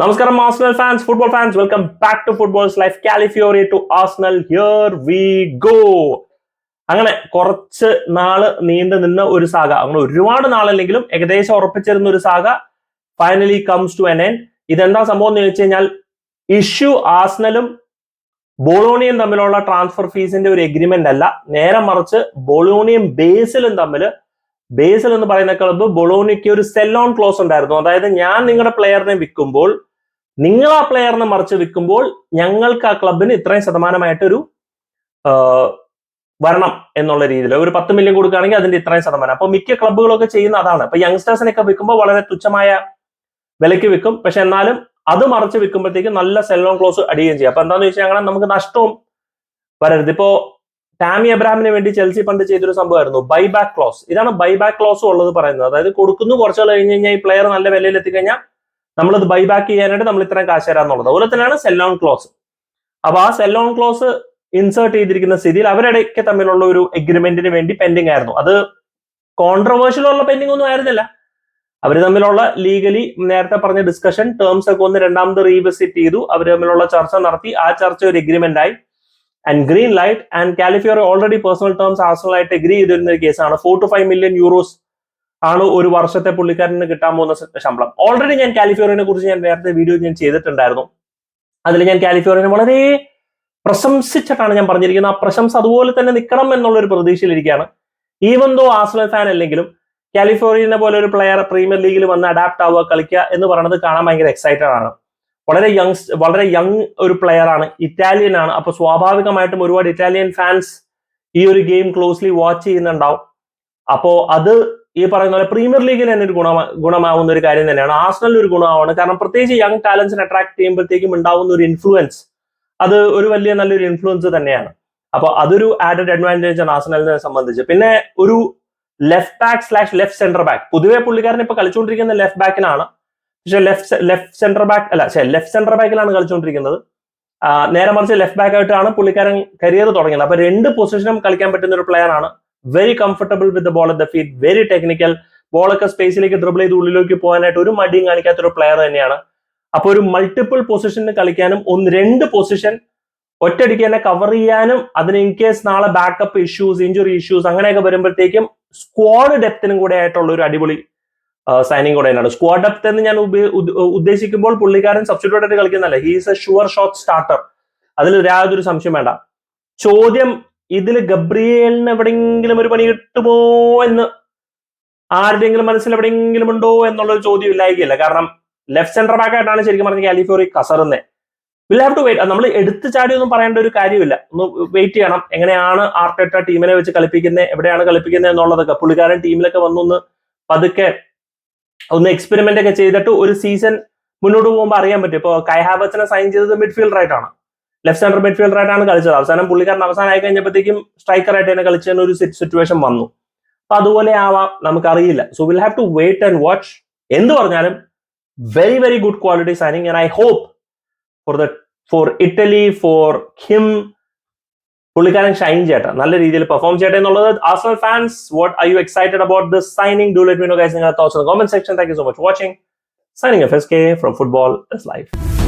നമസ്കാരം Arsenal fans football fans welcome back to football's life Calafiori to Arsenal here we go അങ്ങനെ കുറച്ച് നാൾ നീണ്ടു നിന്ന ഒരു സാഗ. അങ്ങനെ ഒരുപാട് നാളല്ലെങ്കിലും ഏകദേശം ഉറപ്പിച്ചിരുന്ന ഒരു saga finally comes to an end ഇതെന്താ സംഭവം എന്ന് ചോദിച്ചു കഴിഞ്ഞാൽ ഇഷ്യൂ ആസ്നലും ബോളോണിയും തമ്മിലുള്ള ട്രാൻസ്ഫർ ഫീസിന്റെ ഒരു എഗ്രിമെന്റ് അല്ല. നേരെ മറിച്ച് ബോളോണിയും ബേസിലും തമ്മിൽ ബേസിൽ എന്ന് പറയുന്ന ക്ലബ്ബ് ബൊളോണിക്ക് ഒരു സെൽ ഓൺ ക്ലോസ് ഉണ്ടായിരുന്നു. അതായത് ഞാൻ നിങ്ങളുടെ പ്ലെയറിനെ വിൽക്കുമ്പോൾ നിങ്ങൾ ആ പ്ലെയറിനെ മറിച്ച് വിൽക്കുമ്പോൾ ഞങ്ങൾക്ക് ആ ക്ലബിന് ഇത്രയും ശതമാനമായിട്ടൊരു വരണം എന്നുള്ള രീതിയിൽ. ഒരു പത്ത് മില്യൺ കൊടുക്കുകയാണെങ്കിൽ അതിന്റെ ഇത്രയും ശതമാനം. അപ്പൊ മിക്ക ക്ലബ്ബുകളൊക്കെ ചെയ്യുന്ന അതാണ്. അപ്പൊ യങ്സ്റ്റേഴ്സിനൊക്കെ വിൽക്കുമ്പോൾ വളരെ തുച്ഛമായ വിലയ്ക്ക് വിൽക്കും. പക്ഷെ എന്നാലും അത് മറിച്ച് വിൽക്കുമ്പോഴത്തേക്ക് നല്ല സെൽ ഓൺ ക്ലോസ് അടിയുകയും ചെയ്യും. അപ്പൊ എന്താണെന്ന് വെച്ചാൽ അങ്ങനെ നമുക്ക് നഷ്ടവും വരരുത്. ഇപ്പോ ടാമി എബ്രാഹിമിന് വേണ്ടി ചെൽസി പണ്ട് ചെയ്തൊരു സംഭവമായിരുന്നു. ബൈ ബാക്ക് ക്ലോസ് ഇതാണ് ബൈ ബാക്ക് ക്ലോസ് ഉള്ളത് പറയുന്നത്. അതായത് കൊടുക്കുന്നു കുറച്ചുകൾ കഴിഞ്ഞ് കഴിഞ്ഞാൽ ഈ പ്ലെയർ നല്ല വിലയിൽ എത്തിക്കഴിഞ്ഞാൽ നമ്മളത് ബൈ ബാക്ക് ചെയ്യാനായിട്ട് നമ്മൾ ഇത്രയും കാശ് തരാന്നുള്ളത്. അതുപോലെ തന്നെയാണ് സെല്ലോൺ ക്ലോസ് അപ്പൊ ആ സെല്ലോൺ ക്ലോസ് ഇൻസേർട്ട് ചെയ്തിരിക്കുന്ന സ്ഥിതിയിൽ അവരിടയ്ക്ക് തമ്മിലുള്ള ഒരു എഗ്രിമെന്റിന് വേണ്ടി പെൻഡിങ് ആയിരുന്നു. അത് കോൺട്രവേഴ്ഷ്യൽ ഉള്ള പെൻഡിങ് ഒന്നും ആയിരുന്നില്ല. അവർ തമ്മിലുള്ള ലീഗലി നേരത്തെ പറഞ്ഞ ഡിസ്കഷൻ ടേംസ് ഒക്കെ ഒന്ന് രണ്ടാമത് റീവിസിറ്റ് ചെയ്തു. അവർ തമ്മിലുള്ള ചർച്ച നടത്തി. ആ ചർച്ച ഒരു എഗ്രിമെന്റ് ആയി. And green light and Calafiori already personal terms ആയിട്ട് എഗ്രി ചെയ്തിരുന്ന ഒരു കേസാണ് four to five million euros ആണ് ഒരു വർഷത്തെ പുള്ളിക്കാരന് കിട്ടാൻ പോകുന്ന ശമ്പളം. ഓൾറെഡി ഞാൻ കാലിഫോർണിയെ കുറിച്ച് ഞാൻ നേരത്തെ വീഡിയോ ഞാൻ ചെയ്തിട്ടുണ്ടായിരുന്നു. അതിൽ ഞാൻ കാലിഫോർണിയനെ വളരെ പ്രശംസിച്ചിട്ടാണ് ഞാൻ പറഞ്ഞിരിക്കുന്നത്. ആ പ്രശംസ അതുപോലെ തന്നെ നിൽക്കണം എന്നുള്ള ഒരു പ്രതീക്ഷയിലിരിക്കുകയാണ്. ഈവൻ ദോ ആസ്വൽ ഫാൻ അല്ലെങ്കിലും കാലിഫോർണിയനെ പോലെ ഒരു പ്ലെയർ പ്രീമിയർ ലീഗിൽ വന്ന് അഡാപ്റ്റ് ആവുക കളിക്കുക എന്ന് പറയുന്നത് കാണാൻ ഭയങ്കര എക്സൈറ്റഡ് ആണ്. വളരെ യങ് വളരെ യങ് ഒരു പ്ലെയർ ആണ്. ഇറ്റാലിയൻ ആണ്. അപ്പൊ സ്വാഭാവികമായിട്ടും ഒരുപാട് ഇറ്റാലിയൻ ഫാൻസ് ഈ ഒരു ഗെയിം ക്ലോസ്ലി വാച്ച് ചെയ്യുന്നുണ്ടാവും. അപ്പോ അത് ഈ പറയുന്ന പോലെ പ്രീമിയർ ലീഗിന് തന്നെ ഒരു ഗുണ ഗുണമാവുന്ന ഒരു കാര്യം തന്നെയാണ്. ആസ്നലിൽ ഒരു ഗുണമാണ്. കാരണം പ്രത്യേകിച്ച് യങ് ടാലൻസിനെ അട്രാക്ട് ചെയ്യുമ്പോഴത്തേക്കും ഉണ്ടാവുന്ന ഒരു ഇൻഫ്ലുവൻസ് അത് ഒരു വലിയ നല്ലൊരു ഇൻഫ്ലുവൻസ് തന്നെയാണ്. അപ്പൊ അതൊരു ആഡഡ് അഡ്വാന്റേജ് ആണ് ആസ്നലിനെ സംബന്ധിച്ച്. പിന്നെ ഒരു left back slash left centre back പൊതുവെ പുള്ളിക്കാരൻ ഇപ്പൊ കളിച്ചുകൊണ്ടിരിക്കുന്ന ലെഫ്റ്റ് ബാക്കിനാണ് പക്ഷെ ലെഫ്റ്റ് ലെഫ്റ്റ് സെന്റർ ബാക്ക് അല്ല ലെഫ്റ്റ് സെന്റർ ബാക്കിലാണ് കളിച്ചുകൊണ്ടിരിക്കുന്നത്. നേരെ മറിച്ച് ലെഫ്റ്റ് ബാക്ക് ആയിട്ടാണ് പുള്ളിക്കാരൻ കരിയർ തുടങ്ങിയത് അപ്പൊ രണ്ട് പൊസിഷനും കളിക്കാൻ പറ്റുന്ന ഒരു പ്ലെയർ ആണ് very comfortable with ball at the feet very technical ബോളൊക്കെ സ്പേസിലേക്ക് ഡ്രിബിൾ ചെയ്ത് ഉള്ളിലേക്ക് പോകാനായിട്ട് ഒരു മടിയും കാണിക്കാത്ത ഒരു പ്ലെയർ തന്നെയാണ്. അപ്പൊ ഒരു മൾട്ടിപ്പിൾ പൊസിഷനിൽ കളിക്കാനും ഒന്ന് രണ്ട് പൊസിഷൻ ഒറ്റയടിക്ക് തന്നെ കവർ ചെയ്യാനും അതിന് ഇൻ കേസ് നാളെ ബാക്കപ്പ് ഇഷ്യൂസ് ഇഞ്ചുറി ഇഷ്യൂസ് അങ്ങനെയൊക്കെ വരുമ്പോഴത്തേക്കും സ്ക്വാഡ് ഡെപ്തിനും കൂടെ ആയിട്ടുള്ള ഒരു അടിപൊളി സൈനിങ് കൂടെ തന്നെയാണ്. സ്ക്വാഡ് ഡെപ്ത് എന്ന് ഞാൻ ഉദ്ദേശിക്കുമ്പോൾ പുള്ളിക്കാരൻ സബ്സ്റ്റിറ്റ്യൂട്ട് ആയിട്ട് കളിക്കുന്നതല്ല. He's a sure shot starter അതിൽ യാതൊരു സംശയം വേണ്ട. ചോദ്യം ഇതിൽ ഗബ്രിയേലിന് എവിടെയെങ്കിലും ഒരു പണി കിട്ടുമോ എന്ന് ആരുടെയെങ്കിലും മനസ്സിൽ എവിടെയെങ്കിലും ഉണ്ടോ എന്നുള്ള ഒരു ചോദ്യം ഇല്ലായിരിക്കില്ല. കാരണം ലെഫ്റ്റ് സെന്റർ ബാക്ക് ആയിട്ടാണ് ശരിക്കും പറഞ്ഞ കാലിഫോറി കസറുന്നത് വിൽ ഹാവ് ടു വെയിറ്റ് നമ്മൾ എടുത്തു ചാടി ഒന്നും പറയേണ്ട ഒരു കാര്യമില്ല. ഒന്ന് വെയിറ്റ് ചെയ്യണം. എങ്ങനെയാണ് ആർട്ടേറ്റ ടീമിനെ വെച്ച് കളിപ്പിക്കുന്നത് എവിടെയാണ് കളിപ്പിക്കുന്നത് എന്നുള്ളതൊക്കെ. പുള്ളിക്കാരൻ ടീമിലൊക്കെ വന്നൊന്ന് പതുക്കെ ഒന്ന് എക്സ്പെരിമെന്റ് ഒക്കെ ചെയ്തിട്ട് ഒരു സീസൺ മുന്നോട്ട് പോകുമ്പോൾ അറിയാൻ പറ്റും. ഇപ്പോൾ കൈഹാബച്ചനെ സൈൻ ചെയ്തത് മിഡ്ഫീൽഡർ ആയിട്ടാണ്. ലെഫ്റ്റ് സെന്റർ മിഡ്ഫീൽഡർ ആയിട്ടാണ് കളിച്ചത്. അവസാനം പുള്ളിക്കാരൻ അവസാനം ആയി കഴിഞ്ഞപ്പോഴത്തേക്കും സ്ട്രൈക്കർ ആയിട്ട് തന്നെ കളിച്ചതിന് ഒരു സിറ്റുവേഷൻ വന്നു. അപ്പൊ അതുപോലെ ആവാം നമുക്കറിയില്ല. So will have to wait and watch എന്ത് പറഞ്ഞാലും very very good quality signing and I hope for the for Italy for him പുള്ളിക്കാരൻ ഷൈൻ ചെയ്യട്ടെ. നല്ല രീതിയിൽ പെർഫോം ചെയ്യട്ടെ എന്നുള്ളത് Arsenal fans what I you excited about this signing do let me know guys in comment section thank you so much watching signing F S K from football is life